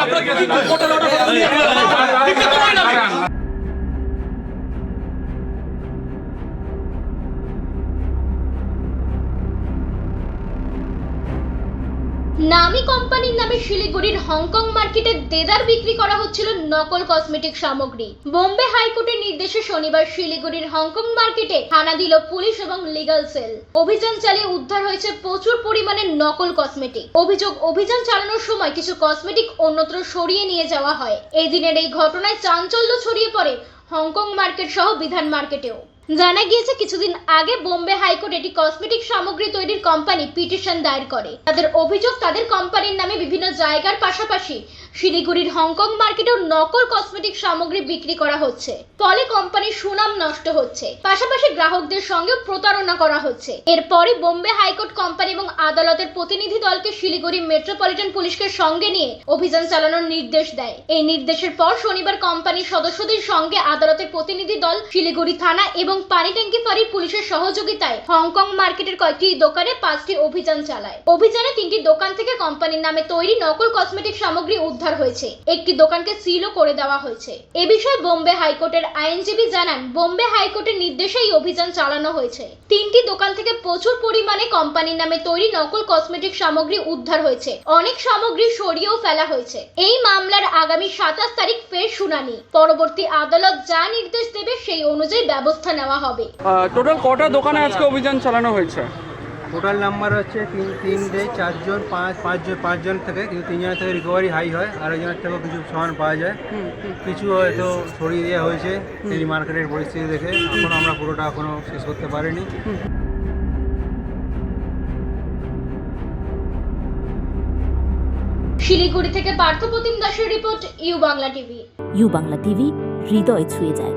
আপনাকে নামি কোম্পানির নামে শিলিগুড়ির হংকং মার্কেটে দেদার বিক্রি করা হচ্ছিল নকল কসমেটিক সামগ্রী। বোম্বে হাইকোর্টের নির্দেশে শনিবার শিলিগুড়ির হংকং মার্কেটে হানা দিল পুলিশ এবং লিগ্যাল সেল। অভিযান চালিয়ে উদ্ধার হয়েছে প্রচুর পরিমাণে নকল কসমেটিক। অভিযোগ, অভিযান চালানোর সময় কিছু কসমেটিক অন্যত্র সরিয়ে নিয়ে যাওয়া হয়। এই দিনের এই ঘটনায় চাঞ্চল্য ছড়িয়ে পড়ে হংকং মার্কেট সহ বিধান মার্কেটেও। জানা গিয়েছে, কিছুদিন আগে বোম্বে হাইকোর্ট এটি কসমেটিক সামগ্রী তৈরির কোম্পানি পিটিশন দায়ের করে। তাদের অভিযোগ, তাদের কোম্পানির নামে বিভিন্ন জায়গার পাশাপাশি শিলিগুড়ির হংকং মার্কেটেও নকল কসমেটিক সামগ্রী বিক্রি করা হচ্ছে। ফলে কোম্পানির সুনাম নষ্ট হচ্ছে। পাশাপাশি গ্রাহকদের সঙ্গে প্রতারণা করা হচ্ছে। এরপরই বোম্বে হাইকোর্ট কোম্পানি এবং আদালতের প্রতিনিধি দলকে শিলিগুড়ি মেট্রোপলিটন পুলিশকে সঙ্গে নিয়ে অভিযান চালানোর নির্দেশ দেয়। এই নির্দেশের পর শনিবার কোম্পানির সদস্যদের সঙ্গে আদালতের প্রতিনিধি দল শিলিগুড়ি থানা এবং পানি ট্যাঙ্কি ফাঁড়ির পুলিশের সহযোগিতায় হংকং মার্কেটের কয়েকটি দোকানে পাঁচটি অভিযান চালায়। অভিযানে তিনটি দোকান থেকে কোম্পানির নামে তৈরি নকল কসমেটিক সামগ্রী উদ্ধার হয়েছে। একটি দোকানকে সিলও করে দেওয়া হয়েছে। এ বিষয়ে বোম্বে হাইকোর্টের আইনজীবী জানান, বোম্বে হাইকোর্টের নির্দেশে এই অভিযান চালানো হয়েছে। তিনটি দোকান থেকে প্রচুর পরিমাণে কোম্পানির নামে তৈরি নকল কসমেটিক সামগ্রী উদ্ধার হয়েছে। অনেক সামগ্রী সরিয়েও ফেলা হয়েছে। এই মামলার আগামী সাতাশ তারিখ ফের শুনানি। পরবর্তী আদালত যা নির্দেশ দেবে সেই অনুযায়ী ব্যবস্থা নেওয়া হবে। টোটাল কটা দোকানে আজকে অভিযান চালানো হয়েছে? টোটাল নাম্বার হচ্ছে তিন তিনটে চারজন পাঁচ পাঁচজন পাঁচজন থেকে কিন্তু তিনজনের থেকে রিকভারি হাই হয় আর একজনের থেকেও কিছু সামান পাওয়া যায়। কিছু হয়তো সরিয়ে দেওয়া হয়েছে এই মার্কেটের পরিস্থিতি দেখে। এখন আমরা পুরোটা এখনও শেষ করতে পারিনি। শিলিগুড়ি থেকে পার্থপ্রতিম দাসের report U Bangla TV. U Bangla TV হৃদয় ছুঁয়ে যায়।